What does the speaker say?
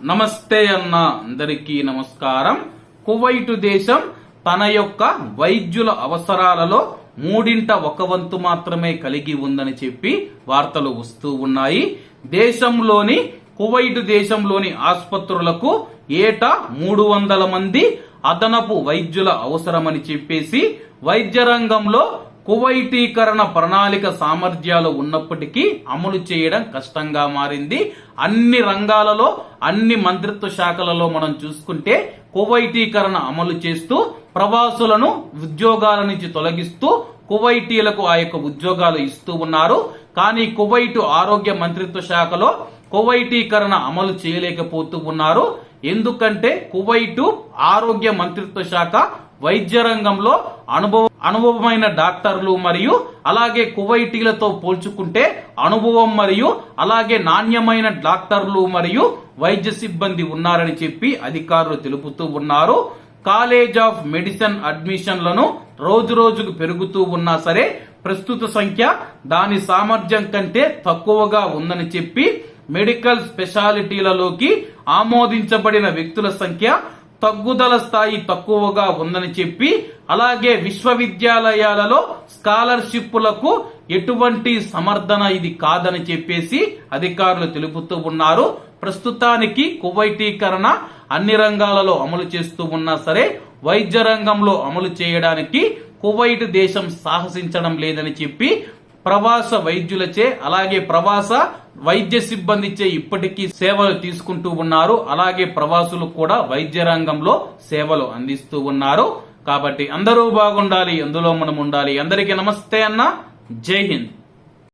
నమస్తే అన్న అందరికీ నమస్కారం. కువైటు దేశం తన యొక్క వైద్యుల అవసరాలలో మూడింట ఒక వంతు మాత్రమే కలిగి ఉందని చెప్పి వార్తలు వస్తూ ఉన్నాయి. దేశంలోని కువైటు దేశంలోని ఆసుపత్రులకు ఏటా మూడు వందల మంది అదనపు వైద్యుల అవసరమని చెప్పేసి వైద్య రంగంలో కువైటీకరణ ప్రణాళిక సామర్థ్యాలు ఉన్నప్పటికీ అమలు చేయడం కష్టంగా మారింది. అన్ని రంగాలలో అన్ని మంత్రిత్వ శాఖలలో మనం చూసుకుంటే కువైటీకరణ అమలు చేస్తూ ప్రవాసులను ఉద్యోగాల నుంచి తొలగిస్తూ కువైటీలకు ఆ యొక్క ఉద్యోగాలు ఇస్తూ ఉన్నారు. కానీ కువైటు ఆరోగ్య మంత్రిత్వ శాఖలో కువైటీకరణ అమలు చేయలేకపోతూ ఉన్నారు. ఎందుకంటే కువైటు ఆరోగ్య మంత్రిత్వ శాఖ వైద్య రంగంలో అనుభవ అనుభవమైన డాక్టర్లు మరియు అలాగే కువైటీలతో పోల్చుకుంటే అనుభవం మరియు అలాగే నాణ్యమైన డాక్టర్లు మరియు వైద్య సిబ్బంది ఉన్నారని చెప్పి అధికారులు తెలుపుతూ ఉన్నారు. కాలేజ్ ఆఫ్ మెడిసిన్ అడ్మిషన్లను రోజు రోజుకు పెరుగుతూ ఉన్నా సరే ప్రస్తుత సంఖ్య దాని సామర్థ్యం కంటే తక్కువగా ఉందని చెప్పి మెడికల్ స్పెషాలిటీలలోకి ఆమోదించబడిన వ్యక్తుల సంఖ్య తగ్గుదల స్థాయి తక్కువగా ఉందని చెప్పి అలాగే విశ్వవిద్యాలయాలలో స్కాలర్షిప్లకు ఎటువంటి సమర్థన ఇది కాదని చెప్పేసి అధికారులు తెలుపుతూ ఉన్నారు. ప్రస్తుతానికి కువైటీకరణ అన్ని రంగాలలో అమలు చేస్తూ ఉన్నా సరే వైద్య రంగంలో అమలు చేయడానికి కువైట్ దేశం సాహసించడం లేదని చెప్పి ప్రవాస వైద్యులచే అలాగే ప్రవాస వైద్య సిబ్బందిచే ఇప్పటికీ సేవలు తీసుకుంటూ ఉన్నారు. అలాగే ప్రవాసులు కూడా వైద్య రంగంలో సేవలు అందిస్తూ ఉన్నారు. కాబట్టి అందరూ బాగుండాలి అందులో మనం ఉండాలి. అందరికీ నమస్తే అన్న. జై హింద్.